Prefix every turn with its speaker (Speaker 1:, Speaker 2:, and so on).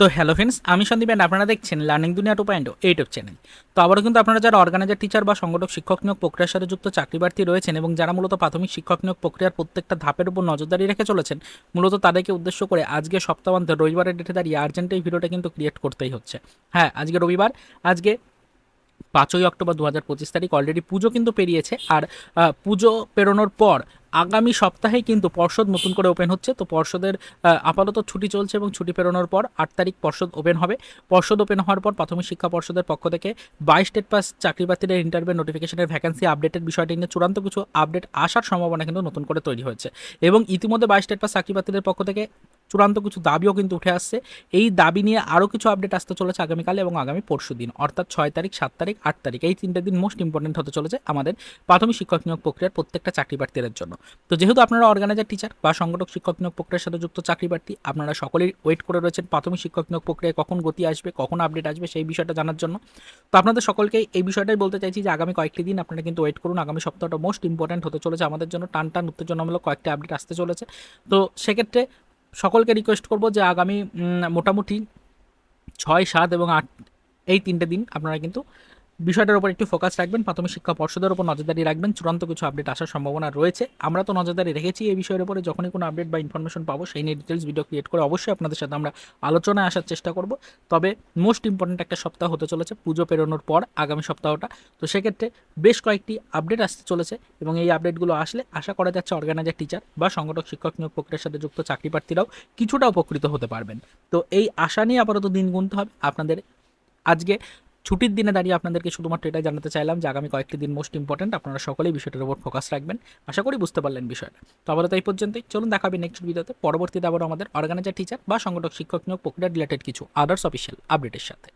Speaker 1: তো hello friends আমি Sandeep and আপনারা দেখছেন লার্নিং দুনিয়া টু পয়েন্ট ইউটিউব চ্যানেল তো আবারও কিন্তু আপনারা যারা অর্গানাইজার টিচার বা সংগঠক, শিক্ষক নিয়োগ প্রক্রিয়ার সাথে যুক্ত চাকরি প্রার্থী রয়েছেন এবং যারা মূলত প্রাথমিক শিক্ষক নিয়োগ প্রক্রিয়ার প্রত্যেকটা ধাপের উপর নজরদারি রেখে চলেছেন, মূলত তাদেরকে উদ্দেশ্য করে আজকে সপ্তাহান্তে রবিবারের ডেটে দাঁড়িয়ে আর্জেন্ট এই ভিডিওটা কিন্তু ক্রিয়েট করতেই হচ্ছে। হ্যাঁ আজকে রবিবার, আজকে পাঁচই অক্টোবর দু হাজার পঁচিশ তারিখ অলরেডি পুজো কিন্তু পেরিয়েছে। আর পুজো পেরোনোর পর আগামী সপ্তাহে কিন্তু পর্ষদ নতুন করে ওপেন হচ্ছে। তো পর্ষদের আপাতত ছুটি চলছে এবং ছুটি পেরোনোর পর আট তারিখ পর্ষদ ওপেন হবে। পর্ষদ ওপেন হওয়ার পর প্রাথমিক শিক্ষা পর্ষদের পক্ষ থেকে বাইশ স্টেট পাস চাকরি প্রার্থীদের ইন্টারভিউ নোটিফিকেশনের ভ্যাকেন্সি আপডেটের বিষয়টি নিয়ে চূড়ান্ত কিছু আপডেট আসার সম্ভাবনা কিন্তু নতুন করে তৈরি হয়েছে। এবং ইতিমধ্যে বাইশ স্টেট পাস চাকরি প্রার্থীদের পক্ষ থেকে চূড়ান্ত কিছু দাবিও কিন্তু উঠে আসছে। এই দাবি নিয়ে আরও কিছু আপডেট আসতে চলেছে আগামীকাল এবং আগামী পরশু দিন, অর্থাৎ ছয় তারিখ, সাত তারিখ, আট তারিখ, এই তিনটে দিন মোস্ট ইম্পর্টেন্ট হতে চলেছে আমাদের প্রাথমিক শিক্ষক নিয়োগ প্রক্রিয়ার প্রত্যেকটা চাকরি প্রার্থীদের জন্য। তো যেহেতু আপনারা অর্গানাইজার টিচার বা সংগঠক শিক্ষক নিয়োগ প্রক্রিয়ার সাথে যুক্ত চাকরি প্রার্থী, আপনারা সকলেই ওয়েট করে রয়েছেন প্রাথমিক শিক্ষক নিয়োগ প্রক্রিয়ায় কখন গতি আসবে, কখন আপডেট আসবে সেই বিষয়টা জানার জন্য। তো আপনাদের সকলকেই এই বিষয়টাই বলতে চাইছি যে আগামী কয়েকটি দিন আপনারা কিন্তু ওয়েট করুন, আগামী সপ্তাহটা মোস্ট ইম্পর্ট্যান্ট হতে চলেছে আমাদের জন্য। টান টান উত্তেজনামূলক কয়েকটি আপডেট আসতে চলেছে। তো সেক্ষেত্রে সকলকে রিকোয়েস্ট করব যে আগামী মোটামুটি ছয়, সাত এবং আট, এই তিনটে দিন আপনারা কিন্তু বিষয়টার উপর একটু ফোকাস রাখবেন। প্রাথমিক শিক্ষা পর্ষদের উপর নজরদারি রাখবেন। চূড়ান্ত কিছু আপডেট আসার সম্ভাবনা রয়েছে। আমরা তো নজরদারি রেখেছি এই বিষয়ের উপরে। যখনই কোনো আপডেট বা ইনফরমেশন পাবো, সেই নিয়ে ডিটেলস ভিডিও ক্রিয়েট করে অবশ্যই আপনাদের সাথে আমরা আলোচনায় আসার চেষ্টা করব। তবে মোস্ট ইম্পর্ট্যান্ট একটা সপ্তাহ হতে চলেছে পুজো পেরোনোর পর আগামী সপ্তাহটা। তো সেক্ষেত্রে বেশ কয়েকটি আপডেট আসতে চলেছে এবং এই আপডেটগুলো আসলে আশা করা যাচ্ছে অর্গানাইজার টিচার বা সংগঠক, শিক্ষক নিয়োগ প্রক্রিয়ার সাথে যুক্ত চাকরি প্রার্থীরাও কিছুটা উপকৃত হতে পারবেন। তো এই আশা নিয়ে আপাতত দিন গুনতে হবে। আপনাদের আজকে ছুটির দিনে দাঁড়িয়ে আপনাদেরকে শুধুমাত্র এটা জানাতে চাইলাম যে আগামী কয়েকটি দিন মোস্ট ইম্পর্ট্যান্ট আপনারা সকলেই বিষয়টার উপর ফোকাস রাখবেন। আশা করি বুঝতে পারলেন বিষয়টা। তো আবার তাই পর্যন্তই। চলুন দেখাবে নেক্সট ভিডিওতে পরবর্তীতে আবার আমাদের অর্গানাইজার টিচার বা সংগঠক, শিক্ষক নিয়োগ প্রক্রিয়া রিলেটেড কিছু আদার্স অফিসিয়াল আপডেটের সাথে।